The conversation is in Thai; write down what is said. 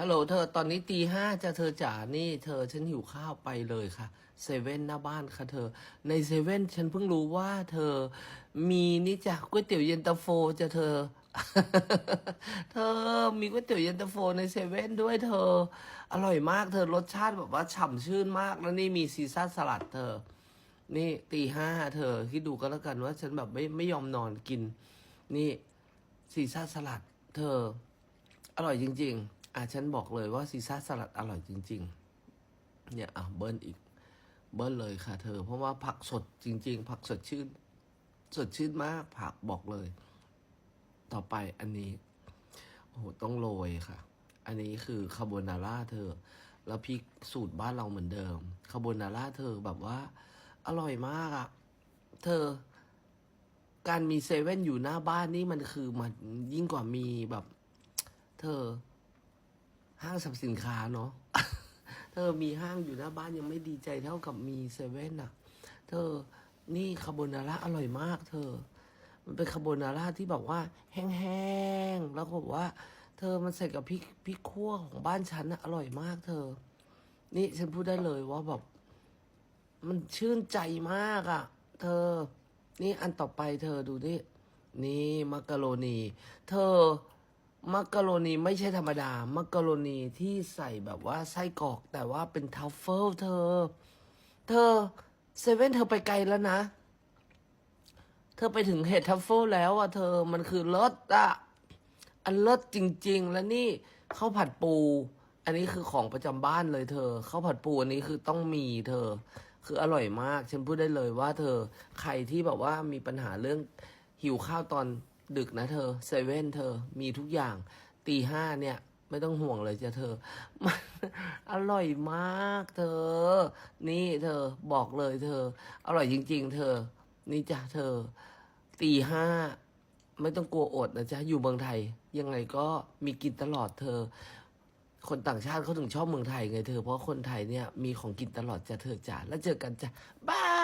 ฮัลโหลเธอตอนนี้ตีห้าจะเธอจ๋านี่เธอฉันหิวข้าวไปเลยค่ะเซเว่นหน้าบ้านค่ะเธอ ในเซเว่นฉันเพิ่งรู้ว่าเธอมีนี่จ้ะก๋วยเตี๋ยวเย็นตาโฟจะเธอ เธอมีก๋วยเตี๋ยวเย็นตาโฟในเซเว่นด้วยเธอ อร่อยมากเธอรสชาติแบบว่าฉ่ำชื่นมากแล้วนี่มีซีซ่าสลัดเธอ นี่ตีห้าเธอคิดดูก็แล้วกันว่าฉันแบบไม่ไม่ยอมนอนกิน นี่ซีซ่าสลัด เธอ อร่อยจริง ๆ อะฉันบอกเลยว่าซีซ่าสลัดอร่อยจริง ๆ เนี่ยอะเบิ้ลอีก เบิ้ลเลยค่ะ เธอ เพราะว่าผักสดจริง ๆ ผักสดชื่น สดชื่นมาก ผักบอกเลย ต่อไปอันนี้โอ้โหต้องโรยค่ะ อันนี้คือคาโบนาร่าเธอ แล้วพริกสูตรบ้านเราเหมือนเดิมคาโบนาร่าเธอแบบว่า อร่อยมากอะ่ะ เธอ การมีเซเว่นอยู่หน้าบ้านนี่มันคือมันยิ่งกว่ามีแบบ เธอ ห้างสรรพสินค้าเนาะเธอมีห้างอยู่หน้าบ้านยังไม่ดีใจเท่ากับมีเซเว่นอะ เธอนี่คาโบนาร่าอร่อยมาก เธอ มันเป็นคาโบนาร่าที่แบบว่าแห้งๆแล้วก็บอกว่า เธอมันใส่กับพริกพริกขั่วของบ้านฉันนะอร่อยมาก เธอ นี่ฉันพูดได้เลยว่าแบบมันชื่นใจมากอะ่ะ เธอ นี่อันต่อไปเธอดูดินี่มักกะโรนี เธอ มักกะโรนีไม่ใช่ธรรมดา มักกะโรนีที่ใส่แบบว่าไส้กรอก แต่ว่าเป็นทัฟเฟิลเธอ เธอเซเว่นเธอไปไกลแล้วนะ เธอไปถึงเห็ดทัฟเฟิลแล้วอะเธอมันคือรสอะอันเลิศจริง ๆ แล้วนี่ข้าวผัดปู อันนี้คือของประจำบ้านเลยเธอข้าวผัดปูอันนี้คือต้องมีเธอ คืออร่อยมาก ฉันพูดได้เลยว่า เธอใครที่แบบว่ามีปัญหาเรื่องหิวข้าวตอน ดึกนะเธอเซเว่นเธอมีทุกอย่างตีห้าเนี่ย ไม่ต้องห่วงเลยจ้ะเธอ มันอร่อยมากเธอ นี่เธอบอกเลยเธอ อร่อยจริง ๆ เธอ นี่จ้ะเธอตีห้าไม่ต้องกลัวอดนะจ๊ะ อยู่เมืองไทย ยังไงก็มีกินตลอดเธอ คนต่างชาติเขาถึงชอบเมืองไทยไงเธอ เพราะคนไทยเนี่ยมีของกินตลอดจ้ะเธอจ้ะแล้วเจอกันจ้ะบาย